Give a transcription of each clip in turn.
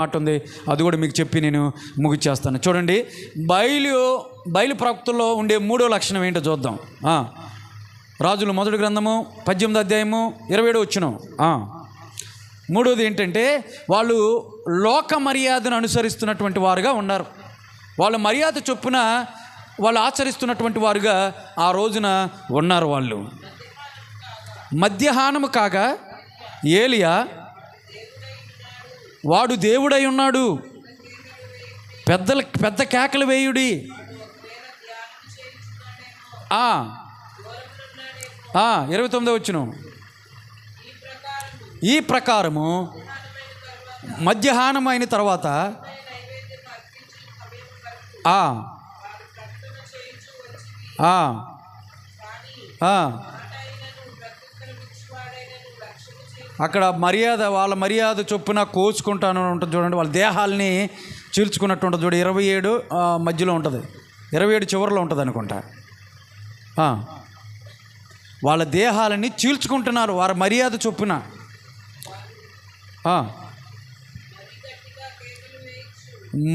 మాట ఉంది అది కూడా మీకు చెప్పి నేను ముగిచ్చేస్తాను. చూడండి బయలు బయలు ప్రవక్తల్లో ఉండే మూడో లక్షణం ఏంటో చూద్దాం. రాజులు మొదటి గ్రంథము పద్దెనిమిది అధ్యాయము ఇరవై ఏడు వచ్చిన మూడోది ఏంటంటే వాళ్ళు లోక మర్యాదను అనుసరిస్తున్నటువంటి వారుగా ఉన్నారు. వాళ్ళు మర్యాద చొప్పున వాళ్ళు ఆచరిస్తున్నటువంటి వారుగా ఆ రోజున ఉన్నారు వాళ్ళు. మధ్యాహ్నము కాగా ఏలియా వాడు దేవుడై ఉన్నాడు. పెద్దల పెద్ద కేకలు వేయుడి. ఇరవై తొమ్మిదో వచ్చిన ఈ ప్రకారము మధ్యాహ్నం అయిన తర్వాత ఆ, ఆ, అక్కడ మర్యాద వాళ్ళ మర్యాద చొప్పున కోసుకుంటాను ఉంటుంది చూడండి. వాళ్ళ దేహాల్ని చీల్చుకున్నట్టు ఉంటుంది చూడు. ఇరవై ఏడు మధ్యలో ఉంటుంది. ఇరవై ఏడు చివరిలో ఉంటుంది అనుకుంటా. వాళ్ళ దేహాలని చీల్చుకుంటున్నారు వారి మర్యాద చొప్పున.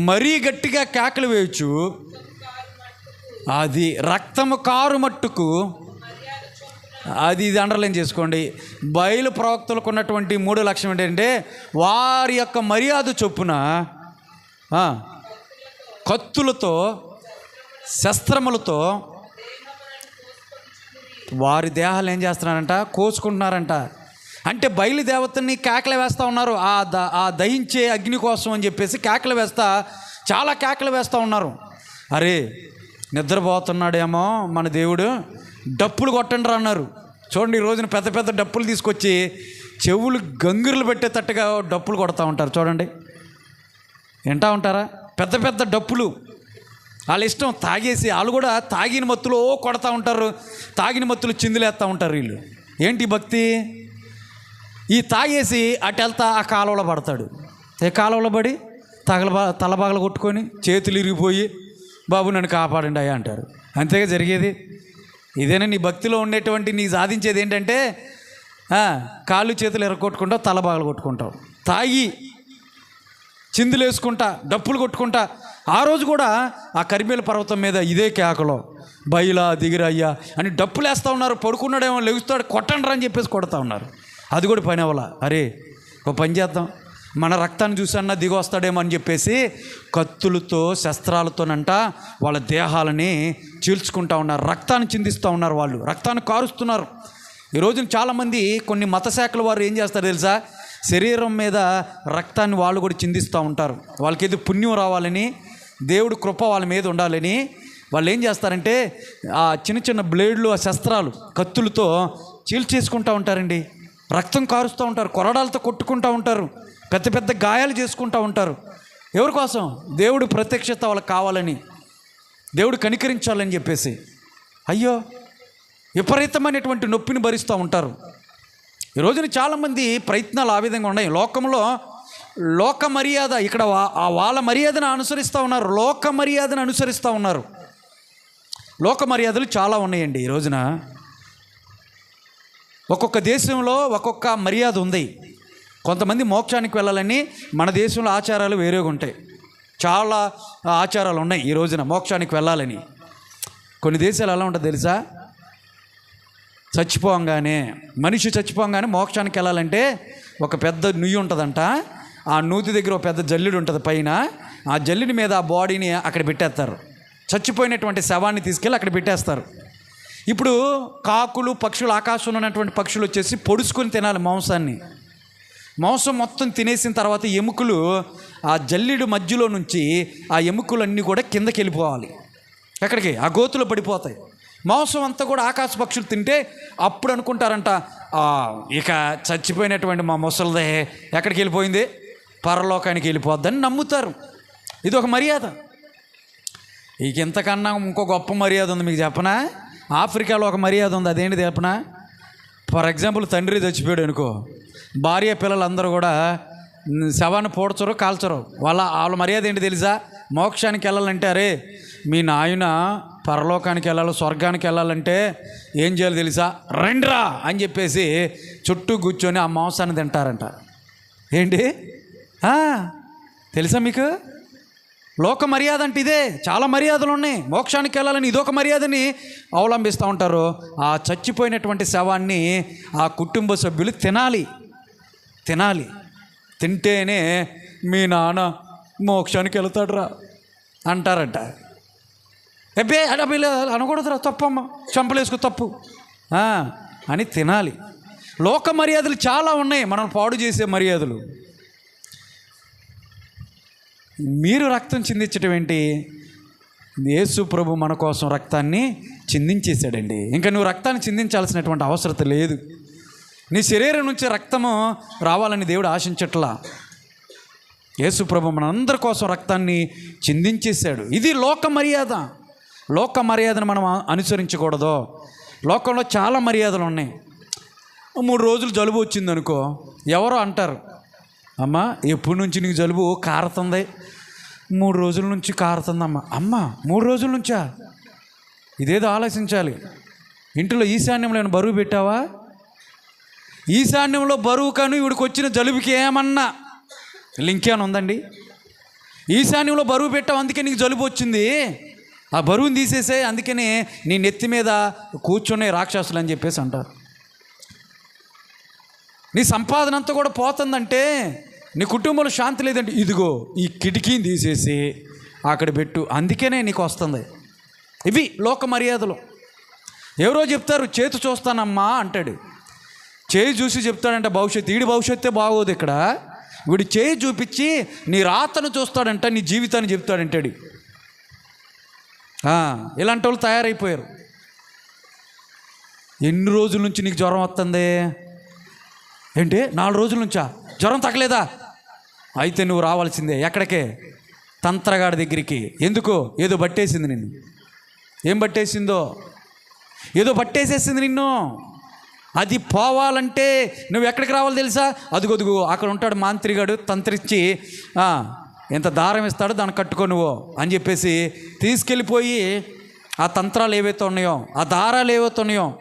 మరీ గట్టిగా కేకలు వేయచ్చు. అది రక్తము కారు మట్టుకు అది ఇది అండర్లైన్ చేసుకోండి. బయలు ప్రవక్తలకు ఉన్నటువంటి మూడు లక్షణం ఏంటంటే వారి యొక్క మర్యాద చొప్పున కత్తులతో శస్త్రములతో వారి దేహాలు ఏం చేస్తున్నారంట? కోసుకుంటున్నారంట. అంటే బయలుదేవతని కేకలు వేస్తూ ఉన్నారు. ఆ ద ఆ దహించే అగ్ని కోసం అని చెప్పేసి కేకలు వేస్తా చాలా కేకలు వేస్తూ ఉన్నారు. అరే నిద్రపోతున్నాడేమో మన దేవుడు. డప్పులు కొట్టండి రా అన్నారు. చూడండి ఈ రోజున పెద్ద పెద్ద డప్పులు తీసుకొచ్చి చెవులు గంగురులు పెట్టేటట్టుగా డప్పులు కొడతా ఉంటారు. చూడండి. వింటా ఉంటారా? పెద్ద పెద్ద డప్పులు. వాళ్ళ ఇష్టం తాగేసి వాళ్ళు కూడా తాగిన మత్తులో ఓ కొడతా ఉంటారు. తాగిన మత్తులు చిందులేస్తూ ఉంటారు వీళ్ళు. ఏంటి భక్తి? ఈ తాగేసి అటు వెళ్తా ఆ కాలువలో పడతాడు. ఏ కాలువలో పడి? తగల తలబాగలు కొట్టుకొని చేతులు ఇరిగిపోయి బాబు నన్ను కాపాడండి అయ్యా అంటారు. అంతేగా జరిగేది? ఇదేనా నీ భక్తిలో ఉండేటువంటి నీ సాధించేది ఏంటంటే కాళ్ళు చేతులు ఎరగొట్టుకుంటావు తలబాగలు కొట్టుకుంటావు. తాగి చిందులు వేసుకుంటా డప్పులు కొట్టుకుంటా. ఆ రోజు కూడా ఆ కరిమేల పర్వతం మీద ఇదే కేకలో. బయలా దిగిరయ్యా అని డప్పులు వేస్తూ ఉన్నారు పడుకున్నాడేమో లెగుస్తాడు కొట్టండి అని చెప్పేసి కొడతా ఉన్నారు. అది కూడా పని అవ్వాల. అరే ఒక పని చేద్దాం. మన రక్తాన్ని చూసన్నా దిగి వస్తాడేమో అని చెప్పేసి కత్తులతో శస్త్రాలతోనంట వాళ్ళ దేహాలని చీల్చుకుంటా ఉన్నారు. రక్తాన్ని చిందిస్తూ ఉన్నారు వాళ్ళు. రక్తాన్ని కారుస్తున్నారు. ఈ రోజున చాలామంది కొన్ని మత శాఖల వారు ఏం చేస్తారు తెలుసా? శరీరం మీద రక్తాన్ని వాళ్ళు కూడా చిందిస్తూ ఉంటారు. వాళ్ళకి ఏదో పుణ్యం రావాలని దేవుడు కృప వాళ్ళ మీద ఉండాలని వాళ్ళు ఏం చేస్తారంటే ఆ చిన్న చిన్న బ్లేడ్లు ఆ శస్త్రాలు కత్తులతో చీల్చేసుకుంటూ ఉంటారండి. రక్తం కారుస్తూ ఉంటారు. కొరడాలతో కొట్టుకుంటూ ఉంటారు. పెద్ద పెద్ద గాయాలు చేసుకుంటూ ఉంటారు. ఎవరి కోసం? దేవుడు ప్రత్యక్షత వాళ్ళకి కావాలని. దేవుడు కనికరించాలని చెప్పేసి. అయ్యో! విపరీతమైనటువంటి నొప్పిని భరిస్తూ ఉంటారు. ఈ రోజున చాలామంది ప్రయత్నాలు ఆ విధంగా ఉన్నాయి. లోకంలో లోక మర్యాద ఇక్కడ వా- ఆ వాళ్ళ మర్యాదను అనుసరిస్తూ ఉన్నారు. లోక మర్యాదను అనుసరిస్తూ ఉన్నారు. లోక మర్యాదలు చాలా ఉన్నాయండి ఈ రోజున. ఒక్కొక్క దేశంలో ఒక్కొక్క మర్యాద ఉంది. కొంతమంది మోక్షానికి వెళ్ళాలని మన దేశంలో ఆచారాలు వేరేగా ఉంటాయి. చాలా ఆచారాలు ఉన్నాయి ఈ రోజున మోక్షానికి వెళ్ళాలని. కొన్ని దేశాలు ఎలా ఉంటుంది తెలుసా? చచ్చిపోగానే మనిషి చచ్చిపోగానే మోక్షానికి వెళ్ళాలంటే ఒక పెద్ద నుయ్యి ఉంటుందంట. ఆ నూతి దగ్గర ఒక పెద్ద జల్లుడు ఉంటుంది పైన. ఆ జల్లుడి మీద ఆ బాడీని అక్కడ పెట్టేస్తారు. చచ్చిపోయినటువంటి శవాన్ని తీసుకెళ్ళి అక్కడ పెట్టేస్తారు. ఇప్పుడు కాకులు పక్షులు ఆకాశంలో ఉన్నటువంటి పక్షులు వచ్చేసి పొడుచుకొని తినాలి మాంసాన్ని. మాంసం మొత్తం తినేసిన తర్వాత ఎముకలు ఆ జల్లిడు మధ్యలో నుంచి ఆ ఎముకలన్నీ కూడా కిందకి వెళ్ళిపోవాలి. ఎక్కడికి? ఆ గోతులో పడిపోతాయి. మాంసం అంతా కూడా ఆకాశ పక్షులు తింటే అప్పుడు అనుకుంటారంట ఇక చచ్చిపోయినటువంటి మా ముసలిదే ఎక్కడికి వెళ్ళిపోయింది? పరలోకానికి వెళ్ళిపోద్దని నమ్ముతారు. ఇది ఒక మర్యాద. ఇక ఇంతకన్నా ఇంకో గొప్ప మర్యాద ఉంది మీకు చెప్పనా? ఆఫ్రికాలో ఒక మర్యాద ఉంది. అదేంటి చెప్పనా? ఫర్ ఎగ్జాంపుల్ తండ్రి చచ్చిపోయాడు అనుకో. భార్య పిల్లలందరూ కూడా శవాన్ని పోడ్చరు కాల్చరు. వాళ్ళ వాళ్ళ మర్యాద ఏంటి తెలుసా? మోక్షానికి వెళ్ళాలంటే అరే మీ నాయన పరలోకానికి వెళ్ళాలి స్వర్గానికి వెళ్ళాలంటే ఏం చేయాలి తెలుసా? రండిరా అని చెప్పేసి చుట్టూ కూర్చొని ఆ మాంసాన్ని తింటారంట. ఏంటి? తెలుసా మీకు? లోక మర్యాద అంటే ఇదే. చాలా మర్యాదలు ఉన్నాయి. మోక్షానికి వెళ్ళాలని ఇదొక మర్యాదని అవలంబిస్తూ ఉంటారు. ఆ చచ్చిపోయినటువంటి శవాన్ని ఆ కుటుంబ సభ్యులు తినాలి. తినాలి. తింటేనే మీ నాన్న మోక్షానికి వెళ్తాడురా అంటారట. ఎబ్బే అడబి అనకూడదురా తప్పమ్మ చంపలేసుకో తప్పు. అని తినాలి. లోక మర్యాదలు చాలా ఉన్నాయి మనం పాడు చేసే మర్యాదలు. మీరు రక్తం చిందించడం ఏంటి? యేసు ప్రభు మన కోసం రక్తాన్ని చిందించేశాడండి. ఇంకా నువ్వు రక్తాన్ని చిందించాల్సినటువంటి అవసరత లేదు. నీ శరీరం నుంచి రక్తము రావాలని దేవుడు ఆశించట్లా. యేసు ప్రభు మనందరి కోసం రక్తాన్ని చిందించేశాడు. ఇది లోక మర్యాద. లోక మర్యాదను మనం అనుసరించకూడదు. లోకంలో చాలా మర్యాదలు ఉన్నాయి. మూడు రోజులు జలుబు వచ్చింది అనుకో ఎవరో అంటారు అమ్మ ఎప్పటి నుంచి నీకు జలుబు? కారుతుంది. మూడు రోజుల నుంచి కారుతుందమ్మ. అమ్మ మూడు రోజుల నుంచా? ఇదేదో ఆలోచించాలి. ఇంట్లో ఈశాన్యంలో ఏమైనా బరువు పెట్టావా? ఈశాన్యంలో బరువు కానీ ఇవిడికి వచ్చిన జలుబుకి ఏమన్నా లింక్ ఉందండి? ఈశాన్యంలో బరువు పెట్టావు అందుకే నీకు జలుబు వచ్చింది. ఆ బరువుని తీసేసే అందుకనే నీ నెత్తి మీద కూర్చునే రాక్షసులు అని చెప్పేసి అంటారు. నీ సంపాదన అంతా కూడా పోతుందంటే నీ కుటుంబంలో శాంతి లేదంటే ఇదిగో ఈ కిటికీని తీసేసి అక్కడ పెట్టు అందుకనే నీకు వస్తుంది. ఇవి లోక మర్యాదలు. ఎవరో చెప్తారు చేతి చూస్తానమ్మా అంటాడు. చేయి చూసి చెప్తాడంట భవిష్యత్తు వీడి భవిష్యత్తే బాగోదు ఇక్కడ. వీడు చేయి చూపించి నీ రాతను చూస్తాడంట నీ జీవితాన్ని చెప్తాడంటాడు. ఇలాంటి వాళ్ళు తయారైపోయారు. ఎన్ని రోజుల నుంచి నీకు జ్వరం వస్తుంది ఏంటి? నాలుగు రోజుల నుంచా? జ్వరం తగ్గలేదా? అయితే నువ్వు రావాల్సిందే ఎక్కడికే? తంత్రగాడి దగ్గరికి. ఎందుకు? ఏదో పట్టేసింది నిన్ను. ఏం పట్టేసిందో ఏదో పట్టేసేసింది నిన్ను. అది పోవాలంటే నువ్వు ఎక్కడికి రావాలి తెలుసా? అదుగొదుగు అక్కడ ఉంటాడు మాంత్రిగాడు తంత్రిచ్చి ఎంత దారం ఇస్తాడో దాన్ని కట్టుకో నువ్వు అని చెప్పేసి తీసుకెళ్ళిపోయి ఆ తంత్రాలు ఏవైతే ఉన్నాయో ఆ దారాలు ఏవైతే ఉన్నాయో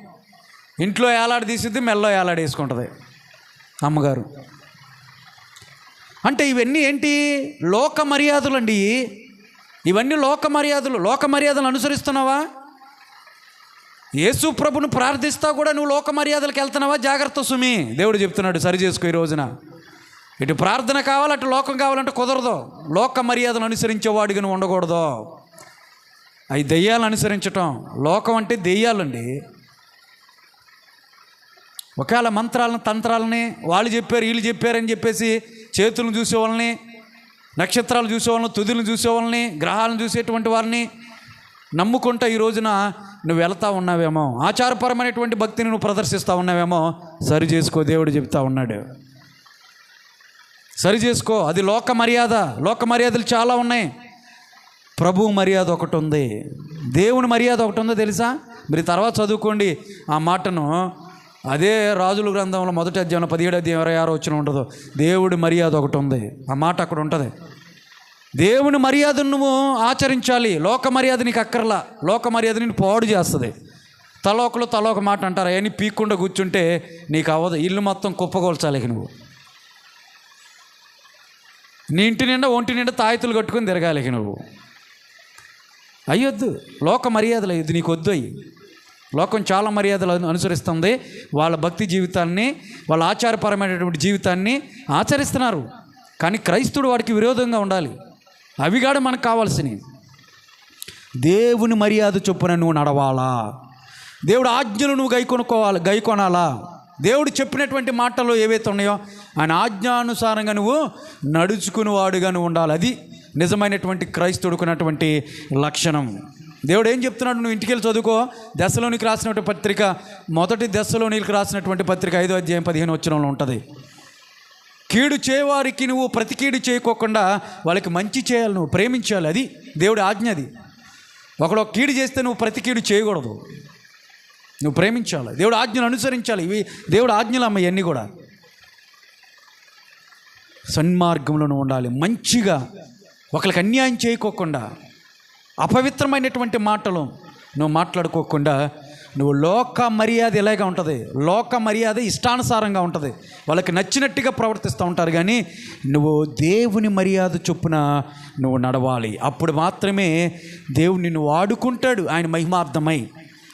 ఇంట్లో ఏలాడి తీసిద్ది మెల్లో ఏలాడేసుకుంటుంది అమ్మగారు. అంటే ఇవన్నీ ఏంటి? లోక మర్యాదలు అండి ఇవన్నీ లోక మర్యాదలు. లోక మర్యాదలు అనుసరిస్తున్నావా? యేసు ప్రభును ప్రార్థిస్తా కూడా నువ్వు లోక మర్యాదలకు వెళ్తున్నావా? జాగ్రత్త సుమి. దేవుడు చెప్తున్నాడు సరి చేసుకో ఈ రోజున. ఇటు ప్రార్థన కావాలి అటు లోకం కావాలంటే కుదరదు. లోక మర్యాదలు అనుసరించేవాడిగా నువ్వు ఉండకూడదు. అవి దెయ్యాలను అనుసరించటం. లోకం అంటే దెయ్యాలండి. ఒకవేళ మంత్రాలను తంత్రాలని వాళ్ళు చెప్పారు వీళ్ళు చెప్పారని చెప్పేసి చేతులను చూసేవాళ్ళని నక్షత్రాలు చూసేవాళ్ళని తుదులను చూసేవాళ్ళని గ్రహాలను చూసేటువంటి వారిని నమ్ముకుంటా ఈ రోజున నువ్వు వెళ్తా ఉన్నావేమో ఆచారపరమైనటువంటి భక్తిని నువ్వు ప్రదర్శిస్తూ ఉన్నావేమో సరి చేసుకో దేవుడు చెప్తా ఉన్నాడు. సరి చేసుకో అది లోక మర్యాద లోక మర్యాదలు చాలా ఉన్నాయి. ప్రభు మర్యాద ఒకటి ఉంది. దేవుని మర్యాద ఒకటి ఉందో తెలుసా? మీరు తర్వాత చదువుకోండి ఆ మాటను. అదే రాజుల గ్రంథంలో మొదటి అధ్యాయంలో పదిహేడు అధ్యాయం ఇరవై ఆరు వచ్చిన ఉండదు దేవుడి మర్యాద ఒకటి ఉంది. ఆ మాట అక్కడ ఉంటుంది. దేవుని మర్యాదను నువ్వు ఆచరించాలి. లోక మర్యాద నీకు అక్కర్లా. లోక మర్యాద నేను పాడు చేస్తుంది. తలోకలు తలోక మాట అంటారు. అవన్నీ పీక్కుండా కూర్చుంటే నీకు అవ్వదు. ఇల్లు మొత్తం కుప్పగోల్చాలి నువ్వు. నీ ఇంటి నిండా ఒంటి నిండా తాయితులు కట్టుకొని తిరగాలి నువ్వు. అయ్యొద్దు. లోక మర్యాదలు అయ్యొద్దు. నీకు వద్దు అయ్యి. లోకం చాలా మర్యాదలు అనుసరిస్తుంది. వాళ్ళ భక్తి జీవితాన్ని వాళ్ళ ఆచారపరమైనటువంటి జీవితాన్ని ఆచరిస్తున్నారు. కానీ క్రైస్తుడు వాడికి విరోధంగా ఉండాలి. అవి కాడ మనకు కావాల్సినవి. దేవుని మర్యాద చొప్పున నువ్వు నడవాలా? దేవుడు ఆజ్ఞలు నువ్వు గైకొనుకోవాలి గైకొనాలా? దేవుడు చెప్పినటువంటి మాటలు ఏవైతే ఉన్నాయో ఆయన ఆజ్ఞానుసారంగా నువ్వు నడుచుకుని వాడుగా నువ్వు ఉండాలి. అది నిజమైనటువంటి క్రైస్తవుడుకున్నటువంటి లక్షణం. దేవుడు ఏం చెప్తున్నాడు? నువ్వు ఇంటికి వెళ్ళి చదువుకో. దశలోనికి రాసినటువంటి పత్రిక మొదటి దశలోనికి రాసినటువంటి పత్రిక ఐదో అధ్యాయం పదిహేను వచ్చినంలో ఉంటుంది. కీడు చేయవారికి నువ్వు ప్రతి కీడు చేయకోకుండా వాళ్ళకి మంచి చేయాలి నువ్వు ప్రేమించాలి. అది దేవుడి ఆజ్ఞ అది. ఒకడు ఒక కీడు చేస్తే నువ్వు ప్రతి కీడు చేయకూడదు. నువ్వు ప్రేమించాలి. దేవుడు ఆజ్ఞలు అనుసరించాలి. ఇవి దేవుడు ఆజ్ఞలు అమ్మ ఇవన్నీ కూడా. సన్మార్గంలో ఉండాలి. మంచిగా ఒకరికి అన్యాయం చేయకోకుండా అపవిత్రమైనటువంటి మాటలు నువ్వు మాట్లాడుకోకుండా నువ్వు లోక మర్యాద ఇలాగా ఉంటుంది? లోక మర్యాద ఇష్టానుసారంగా ఉంటుంది. వాళ్ళకి నచ్చినట్టుగా ప్రవర్తిస్తూ ఉంటారు కానీ నువ్వు దేవుని మర్యాద చొప్పున నువ్వు నడవాలి. అప్పుడు మాత్రమే దేవుడు నిన్ను వాడుకుంటాడు ఆయన మహిమార్థమై.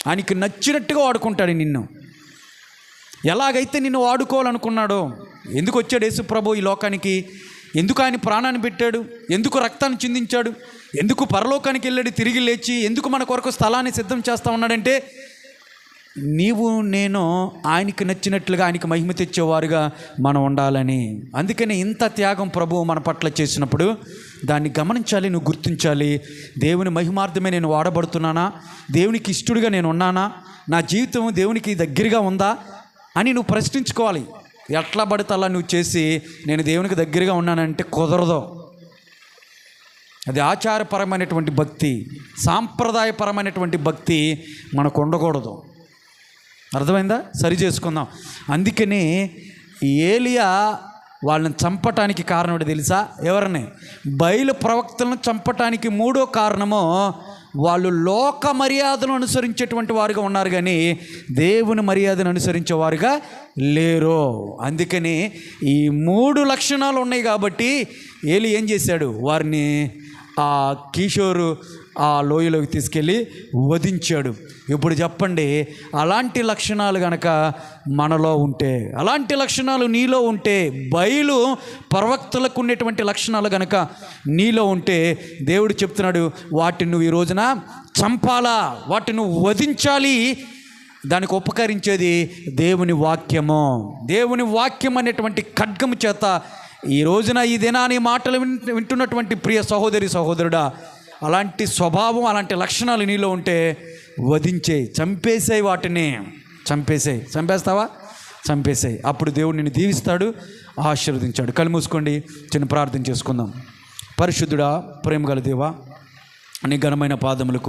ఆయనకి నచ్చినట్టుగా వాడుకుంటాడు నిన్ను. ఎలాగైతే నిన్ను వాడుకోవాలనుకున్నాడో ఎందుకు వచ్చాడు యేసు ప్రభు ఈ లోకానికి? ఎందుకు ఆయన ప్రాణాన్ని పెట్టాడు? ఎందుకు రక్తాన్ని చిందించాడు? ఎందుకు పరలోకానికి వెళ్ళాడు తిరిగి లేచి? ఎందుకు మన కొరకు స్థలాన్ని సిద్ధం చేస్తూ ఉన్నాడంటే నీవు నేను ఆయనకి నచ్చినట్లుగా ఆయనకి మహిమ తెచ్చేవారుగా మనం ఉండాలని. అందుకని ఇంత త్యాగం ప్రభువు మన పట్ల చేసినప్పుడు దాన్ని గమనించాలి నువ్వు గుర్తించాలి. దేవుని మహిమార్థమే నేను వాడబడుతున్నానా? దేవునికి ఇష్టడుగా నేను ఉన్నానా? నా జీవితం దేవునికి దగ్గరగా ఉందా? అని నువ్వు ప్రశ్నించుకోవాలి. ఎట్లా పడితే అలా నువ్వు చేసి నేను దేవునికి దగ్గరగా ఉన్నానంటే కుదరదు. అది ఆచారపరమైనటువంటి భక్తి సాంప్రదాయపరమైనటువంటి భక్తి మనకు ఉండకూడదు. అర్థమైందా? సరి చేసుకుందాం. అందుకని ఏలియా వాళ్ళని చంపటానికి కారణం తెలుసా? ఎవరిని? బయలు ప్రవక్తలను చంపటానికి మూడో కారణము వాళ్ళు లోక మర్యాదను అనుసరించేటువంటి వారుగా ఉన్నారు కానీ దేవుని మర్యాదను అనుసరించేవారుగా లేరు. అందుకని ఈ మూడు లక్షణాలు ఉన్నాయి కాబట్టి ఏలి ఏం చేశాడు? వారిని ఆ కిషోరు ఆ లోయలోకి తీసుకెళ్ళి వధించాడు. ఇప్పుడు చెప్పండి అలాంటి లక్షణాలు గనక మనలో ఉంటే అలాంటి లక్షణాలు నీలో ఉంటే బయలు ప్రవక్తలకు ఉండేటువంటి లక్షణాలు గనక నీలో ఉంటే దేవుడు చెప్తున్నాడు వాటిని నువ్వు ఈ రోజున చంపాలా? వాటిని నువ్వు వధించాలి? దానికి ఉపకరించేది దేవుని వాక్యము. దేవుని వాక్యం అనేటువంటి ఖడ్గము చేత ఈ రోజున ఈ దినాన్ని మాటలు వింటున్నటువంటి ప్రియ సహోదరి సహోదరుడా అలాంటి స్వభావం అలాంటి లక్షణాలు నీలో ఉంటే వధించేయి చంపేసేయి వాటిని. చంపేసేయి. చంపేస్తావా? చంపేసేయి. అప్పుడు దేవుడు నిన్ను దీవిస్తాడు ఆశీర్వదించాడు. కళ్ళు మూసుకోండి చిన్న ప్రార్థన చేసుకుందాం. పరిశుద్ధుడా ప్రేమ గల దేవా నీ ఘనమైన పాదములకు